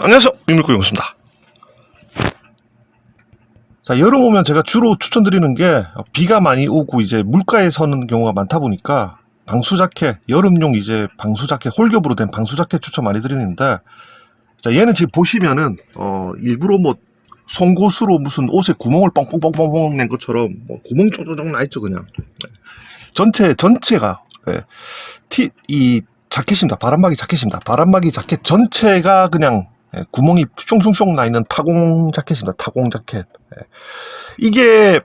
안녕하세요. 민물고용입니다. 자, 여름 오면 제가 주로 추천드리는 게 비가 많이 오고 이제 물가에 서는 경우가 많다 보니까 방수 자켓, 여름용 이제 방수 자켓, 홀겹으로 된 방수 자켓 추천 많이 드리는데 자, 얘는 지금 보시면은 어, 일부러 뭐 송곳으로 무슨 옷에 구멍을 뻥뻥뻥뻥뻥 낸 것처럼 뭐 구멍이 쪼쪼쪼 나 있죠, 그냥. 네. 전체 전체가 예, 티, 이 자켓입니다. 바람막이 자켓입니다. 바람막이 자켓 전체가 그냥 예, 구멍이 숑숑숑 나 있는 타공 자켓입니다. 타공 자켓. 예. 이게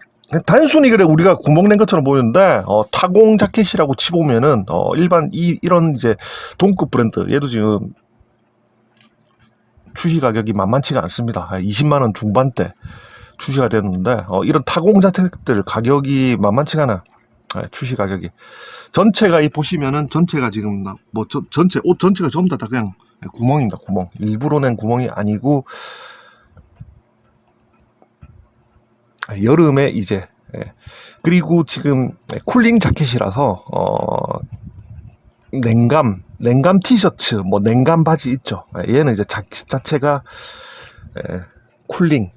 단순히 그래 우리가 구멍 낸 것처럼 보이는데 어, 타공 자켓이라고 치보면은 어, 일반 이 이런 이제 동급 브랜드 얘도 지금 출시 가격이 만만치가 않습니다. 20만 원 중반대 출시가 됐는데 어, 이런 타공 자켓들 가격이 만만치가 않아. 예, 출시 가격이 전체가 이 보시면은 전체가 지금 나- 뭐 저- 전체 옷 전체가 전부 다, 다 그냥 구멍입니다 구멍 일부러 낸 구멍이 아니고 아, 여름에 이제 예. 그리고 지금 예, 쿨링 자켓이라서 어 냉감 냉감 티셔츠 뭐 냉감 바지 있죠 예, 얘는 이제 자켓 자체가 예, 쿨링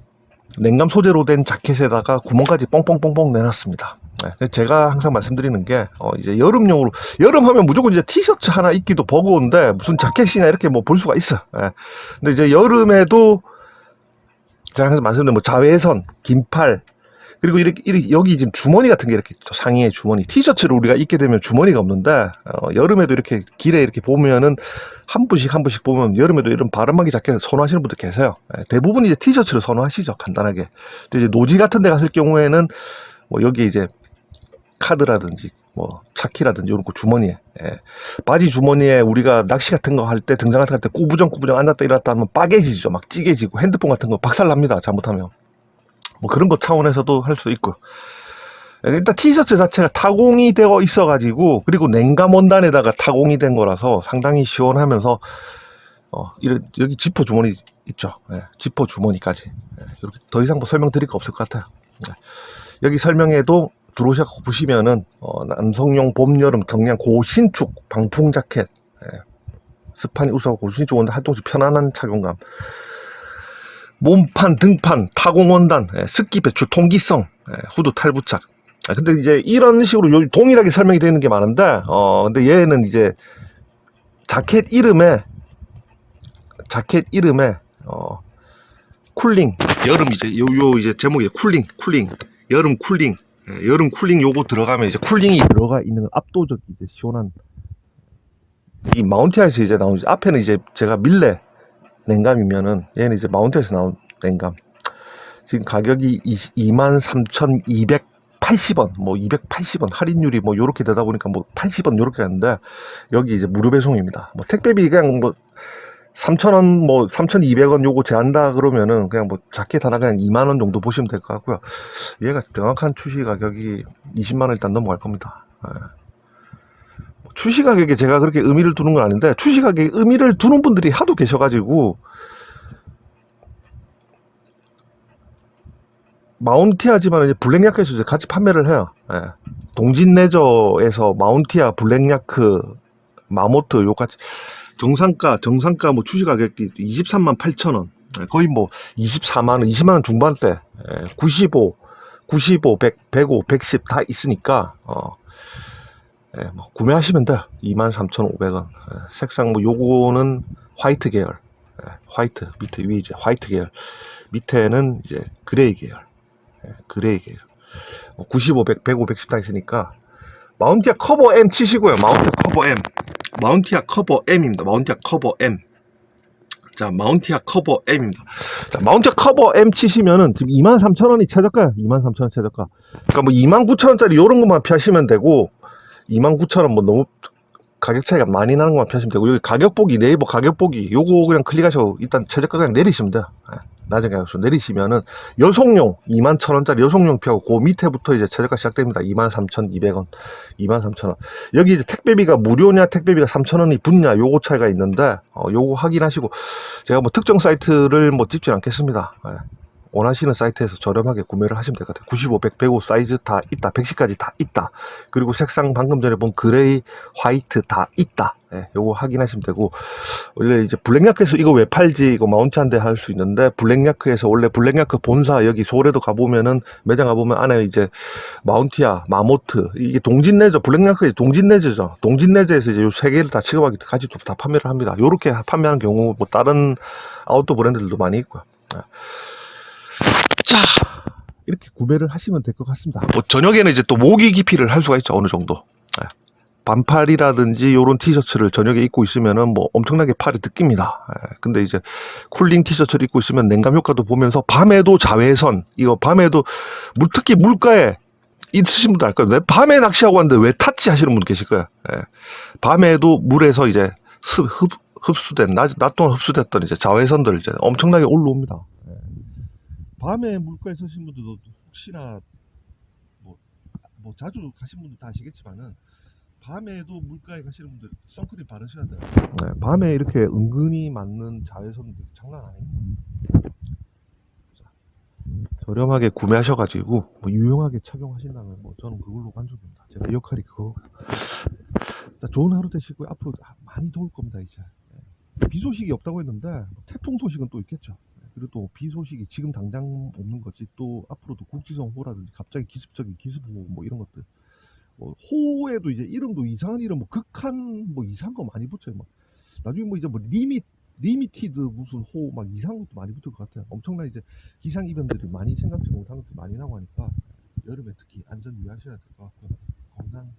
냉감 소재로 된 자켓에다가 구멍까지 뻥뻥뻥뻥 내놨습니다. 네, 제가 항상 말씀드리는 게 어, 이제 여름용으로 여름 하면 무조건 이제 티셔츠 하나 입기도 버거운데 무슨 자켓이나 이렇게 뭐 볼 수가 있어. 예. 근데 이제 여름에도 제가 항상 말씀드린 뭐 자외선, 긴팔 그리고 이렇게, 이렇게 여기 지금 주머니 같은 게 이렇게. 상의에 주머니. 티셔츠를 우리가 입게 되면 주머니가 없는데 어, 여름에도 이렇게 길에 이렇게 보면은 한 분씩 한 분씩 보면 여름에도 이런 바람막이 자켓 선호하시는 분들 계세요. 예, 대부분 이제 티셔츠를 선호하시죠. 간단하게. 근데 이제 노지 같은 데 갔을 경우에는 뭐 여기 이제 카드라든지 뭐 차키라든지 이런 거 주머니에 예. 바지 주머니에 우리가 낚시 같은 거 할 때 등산 같은 거할때 꾸부정 꾸부정 앉았다 일어났다 하면 빠개지죠. 막 찌개지고 핸드폰 같은 거 박살납니다. 잘못하면. 뭐 그런 거 차원에서도 할 수 있고. 예, 일단 티셔츠 자체가 타공이 되어 있어가지고 그리고 냉감 원단에다가 타공이 된 거라서 상당히 시원하면서 어 이런 여기 지퍼 주머니 있죠. 예, 지퍼 주머니까지 예, 이렇게 더 이상 뭐 설명드릴 거 없을 것 같아요. 예. 여기 설명에도 들어오셔서 보시면은 어, 남성용 봄 여름 경량 고신축 방풍 자켓 예. 스판이 우수하고 고신축 원단 활동 시 편안한 착용감. 몸판 등판 타공 원단 예, 습기 배출 통기성 예, 후드 탈부착. 아, 근데 이제 이런 식으로 요 동일하게 설명이 되는 게 많은데 어 근데 얘는 이제 자켓 이름에 자켓 이름에 어 쿨링. 여름 이제 요 요 이제 제목이 쿨링 쿨링. 여름 쿨링. 예, 여름 쿨링 요거 들어가면 이제 쿨링이 들어가 있는 압도적 이제 시원한. 이 마운티아에서 이제 나온 앞에는 이제 제가 밀레 냉감이면은 얘는 이제 마운티에서 나온 냉감. 지금 가격이 23,280원 뭐 280원 할인율이 뭐 요렇게 되다 보니까 뭐 80원 요렇게 하는데 여기 이제 무료 배송입니다. 뭐 택배비 그냥 뭐 3,000원, 뭐, 3,200원 요거 제한다 그러면은 그냥 뭐, 자켓 하나 그냥 2만원 정도 보시면 될 것 같고요. 얘가 정확한 출시 가격이 20만원 일단 넘어갈 겁니다. 예. 뭐 출시 가격에 제가 그렇게 의미를 두는 건 아닌데, 출시 가격에 의미를 두는 분들이 하도 계셔가지고, 마운티아지만 이제 블랙야크에서 이제 같이 판매를 해요. 예. 동진내저에서 마운티아, 블랙야크, 마모트 요 같이 정상가 정상가 뭐 출시 가격이 23만 8천 원. 거의 뭐 24만 원 20만 원 중반대. 예, 95 95 100 105 110 다 있으니까 어 예, 뭐 구매하시면 돼 23,500원. 예, 색상 뭐 요거는 화이트 계열. 예, 화이트 밑에 위에 이제 화이트 계열. 밑에는 이제 그레이 계열. 예, 그레이 계열. 뭐95 100 105 110 다 있으니까 마운티아 커버 M 치시고요. 마운티아 커버 M 마운티아 커버 M입니다. 마운티아 커버 M. 자, 마운티아 커버 M입니다. 자, 마운티아 커버 M 치시면은 지금 23,000원이 최저가야. 23,000원 최저가. 그러니까 뭐 29,000원짜리 요런 것만 피하시면 되고 29,000원 뭐 너무 가격 차이가 많이 나는 것만 피하시면 되고 여기 가격 보기 네이버 가격 보기 요거 그냥 클릭하셔 일단 최저가 그냥 내리시면 돼요. 예, 나중에 가서 내리시면은 여성용 21,000원짜리 여성용 피하고 그 밑에부터 이제 최저가 시작됩니다. 23,200원, 23,000원. 여기 이제 택배비가 무료냐 택배비가 3,000원이 붙냐 요거 차이가 있는데 어, 요거 확인하시고 제가 뭐 특정 사이트를 뭐 찍진 않겠습니다. 예. 원하시는 사이트에서 저렴하게 구매를 하시면 될 것 같아요. 95, 100, 105 사이즈 다 있다. 110까지 다 있다. 그리고 색상 방금 전에 본 그레이, 화이트 다 있다. 예, 요거 확인하시면 되고 원래 이제 블랙야크에서 이거 왜 팔지 이거 마운트한데 할수 있는데 블랙야크에서 원래 블랙야크 본사 여기 서울에도 가보면은 매장 가보면 안에 이제 마운티아, 마모트 이게 동진내저 블랙야크의 동진내저죠. 동진내저에서 이제 요 세 개를 다 취급하기 까지 다 판매를 합니다. 요렇게 판매하는 경우 뭐 다른 아웃도어 브랜드들도 많이 있고요. 예. 자 이렇게 구매를 하시면 될 것 같습니다. 뭐 저녁에는 이제 또 모기 기피를 할 수가 있죠 어느 정도. 예. 반팔이라든지 요런 티셔츠를 저녁에 입고 있으면은 뭐 엄청나게 팔이 느낍니다. 예, 근데 이제 쿨링 티셔츠를 입고 있으면 냉감 효과도 보면서 밤에도 자외선 이거 밤에도 물 특히 물가에 있으신 분들 알 거예요. 내 밤에 낚시하고 왔는데 왜 탔지 하시는 분 계실 거예요. 예. 밤에도 물에서 이제 습, 흡, 흡수된 낮, 낮 동안 흡수됐던 이제 자외선들 이제 엄청나게 올라옵니다. 예. 밤에 물가에 서신 분들도 혹시나 뭐, 뭐 자주 가신 분들 다 아시겠지만은 밤에도 물가에 가시는 분들 선크림 바르셔야 돼요. 네, 밤에 이렇게 은근히 맞는 자외선 장난 아닙니다. 자, 저렴하게 구매하셔가지고 뭐 유용하게 착용하신다면 뭐 저는 그걸로 만족입니다. 제가 역할이 그거. 자, 좋은 하루 되시고요. 앞으로 아, 많이 더울 겁니다 이제. 네. 비 소식이 없다고 했는데 뭐 태풍 소식은 또 있겠죠. 네, 그리고 또 비 소식이 지금 당장 없는 거지 또 앞으로도 국지성 호라든지 갑자기 기습적인 기습호 뭐 이런 것들. 뭐 호에도 이제 이름도 이상한 이름 뭐 극한 뭐 이상한 거 많이 붙여요. 막 나중에 뭐 이제 뭐 리밋 리미티드 무슨 호 막 이상한 것도 많이 붙을 것 같아요. 엄청난 이제 기상 이변들이 많이 생각지 못한 것들이 많이 나고 하니까 여름에 특히 안전 유의하셔야 될 것 같고 건강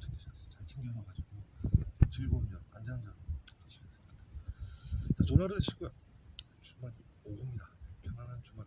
잘 챙겨놔가지고 즐거운 여 안전한 여름 되셔야 될것 같아요 자 되시고요. 주말이 오후입니다. 편안한 주말